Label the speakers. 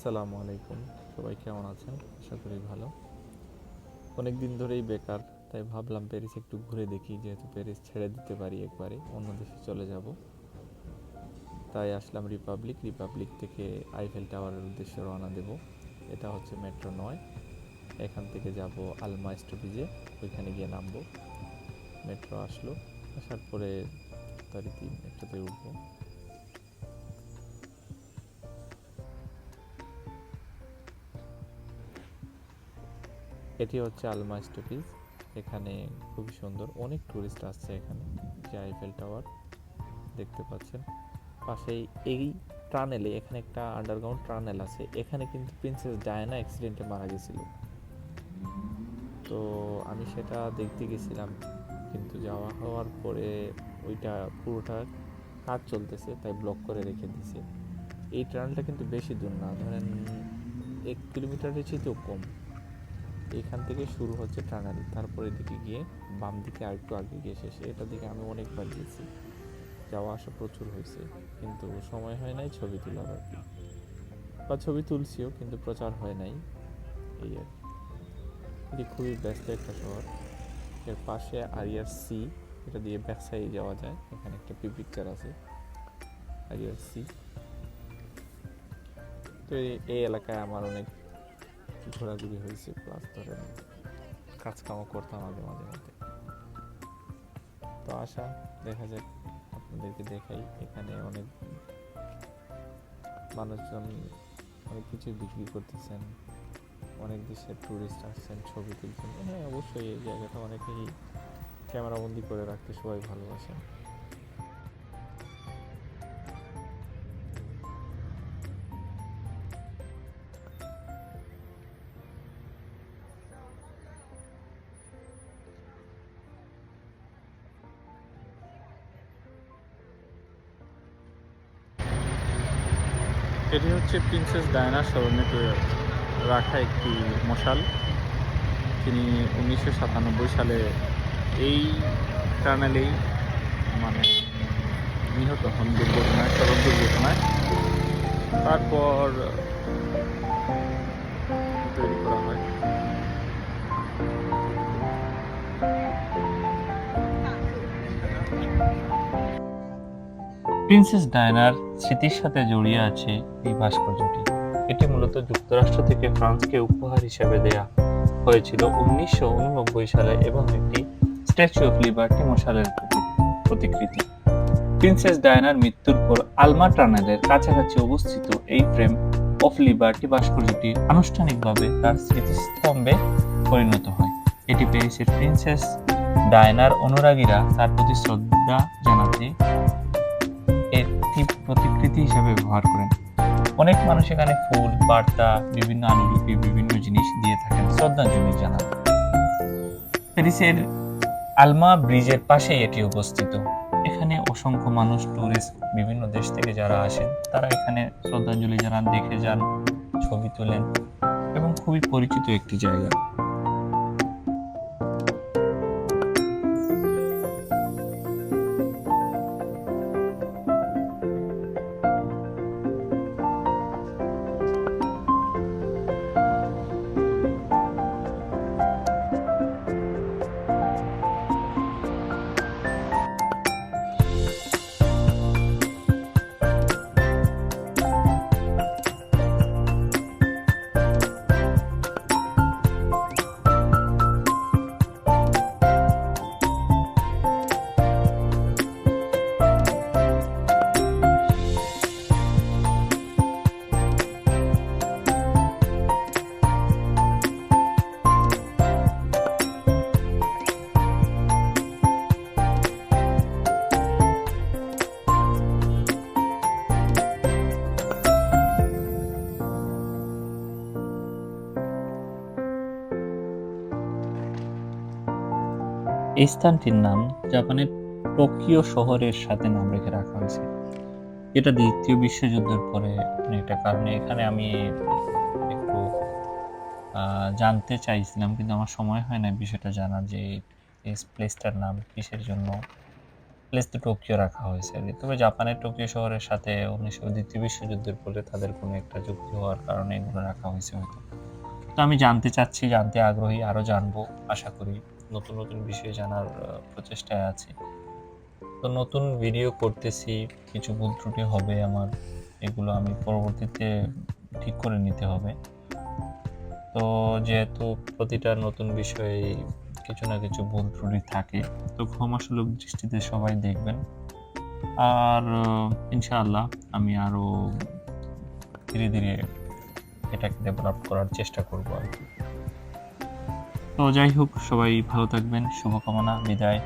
Speaker 1: আসসালামু আলাইকুম। সবাই কেমন আছেন? আশা করি ভালো। অনেক দিন ধরেই বেকার, তাই ভাবলাম প্যারিস একটু ঘুরে দেখি, যেহেতু প্যারিস ছেড়ে দিতে পারি একবারে, অন্য দেশে চলে যাব। তাই আসলাম রিপাবলিক রিপাবলিক থেকে আইফেল টাওয়ারের উদ্দেশ্যে রওনা দেব। এটা হচ্ছে মেট্রো নয়। এখান থেকে যাব আলমা স্টপেজে, ওইখানে গিয়ে নামবো। মেট্রো আসলো, আসার পরে তারিখি মেট্রোতে উঠবো। এটি হচ্ছে আলমা স্টপেজ এখানে খুবই সুন্দর, অনেক টুরিস্ট আসছে এখানে, যে আইফেল টাওয়ার দেখতে পাচ্ছেন। পাশেই এই টানেলে এখানে একটা আন্ডারগ্রাউন্ড টানেল আছে, এখানে কিন্তু প্রিন্সেস ডায়না অ্যাক্সিডেন্টে মারা গেছিল। তো আমি সেটা দেখতে গেছিলাম, কিন্তু যাওয়া হওয়ার পরে ওইটা পুরোটা কাজ চলতেছে, তাই ব্লক করে রেখে দিছে এই টানেলটা কিন্তু বেশি দূর না, ধরেন এক কিলোমিটারের চেয়েও কম। এখান থেকে শুরু হচ্ছে টানাল। তারপরে দিকে গিয়ে বাম দিকে আর একটু আগে গিয়ে শেষে এটা দিকে আমি অনেকবার গেছি যাওয়া আসা প্রচুর হয়েছে, কিন্তু সময় হয় নাই ছবি তোলার আর কি। বা ছবি তুলছিও, কিন্তু প্রচার হয় নাই। এই আর এটি খুবই ব্যস্ত একটা শহর। এর পাশে আরিয়ার সি, এটা দিয়ে ব্যাক সাইডে যাওয়া যায়। এখানে একটা পি পিকচার আছে, আরিয়ার সি। তো এই এলাকায় আমার অনেক ঘোরাঘুরি হয়েছে প্লাস ধরেন কাজ কামও করতাম মাঝে মাঝে মধ্যে। তো আশা, দেখা যাক, আপনাদেরকে দেখাই। এখানে অনেক মানুষজন অনেক কিছু বিক্রি করতেছেন, অনেক দেশের ট্যুরিস্ট আসছেন, ছবি তুলছেন। হ্যাঁ অবশ্যই এই জায়গাটা অনেকেই ক্যামেরাবন্দি করে রাখতে সবাই ভালোবাসেন। এটি হচ্ছে প্রিন্সেস ডায়না স্মরণে রাখা একটি মশাল। তিনি উনিশশো সাতানব্বই সালে এই টানেলেই মানে নিহত হন দুর্ঘটনায় সড়ক দুর্ঘটনায়। তারপর তৈরি করা হয়। প্রিন্সেস ডায়নার স্মৃতির সাথে জড়িয়ে আছে এই ভাস্কর্যটি। এটি মূলত যুক্তরাষ্ট্র থেকে ফ্রান্সকে উপহার হিসেবে দেয়া হয়েছিল উনিশশো উননব্বই সালে এবং এটি স্ট্যাচু অফ লিবার্টি মশালের প্রতিকৃতি। প্রিন্সেস ডায়নার মৃত্যুর পর আলমা টানেলের কাছাকাছি অবস্থিত এই ফ্রেম অফ লিবার্টি ভাস্কর্যটি আনুষ্ঠানিকভাবে তার স্মৃতিস্তম্ভে পরিণত হয়। এটি প্যারিসের প্রিন্সেস ডায়নার অনুরাগীরা তার প্রতি শ্রদ্ধা জানাতে একটি প্রতিকৃতি হিসেবে ব্যবহার করেন। অনেক মানুষ এখানে ফুল, বার্তা, বিভিন্ন আনুলিপি বিভিন্ন জিনিস দিয়ে থাকেন। শ্রদ্ধাঞ্জলি জানান। প্যারিসের আলমা ব্রিজের পাশেই এটি অবস্থিত। এখানে অসংখ্য মানুষ, টুরিস্ট, বিভিন্ন দেশ থেকে যারা আসেন, তারা এখানে শ্রদ্ধাঞ্জলি জানান, দেখে যান, ছবি তোলেন এবং খুবই পরিচিত একটি জায়গা। এই স্থানটির নাম জাপানের টোকিও শহরের সাথে নাম রেখে রাখা হয়েছে। এটা দ্বিতীয় বিশ্বযুদ্ধের পরে একটা কারণে এখানে আমি একটু জানতে চাইছিলাম, কিন্তু আমার সময় হয় না বিষয়টা জানার যে প্লেসটার নাম কিসের জন্য।
Speaker 2: প্লেস তো টোকিও রাখা হয়েছে। আর। তবে জাপানের টোকিও শহরের সাথে উনিশশো দ্বিতীয় বিশ্বযুদ্ধের পরে তাদের কোনো একটা যুক্তি হওয়ার কারণে এগুলো রাখা হয়েছে হয়তো। তো আমি জানতে চাচ্ছি, জানতে আগ্রহী আরও জানব, আশা করি। নতুন নতুন বিষয় জানার প্রচেষ্টায় আছি। তো নতুন ভিডিও করতেছি, কিছু ভুল ত্রুটি হবে আমার, এগুলো আমি পরবর্তীতে ঠিক করে নিতে হবে। তো যেহেতু প্রতিটা নতুন বিষয়ে কিছু না কিছু ভুল ত্রুটি থাকে, তো ক্ষমাসুলভ দৃষ্টিতে সবাই দেখবেন। আর ইনশাআল্লাহ আমি আরও ধীরে ধীরে এটাকে ডেভেলপ করার চেষ্টা করব আর কি। তো যাই হোক সবাই ভালো থাকবেন শুভকামনা বিদায়।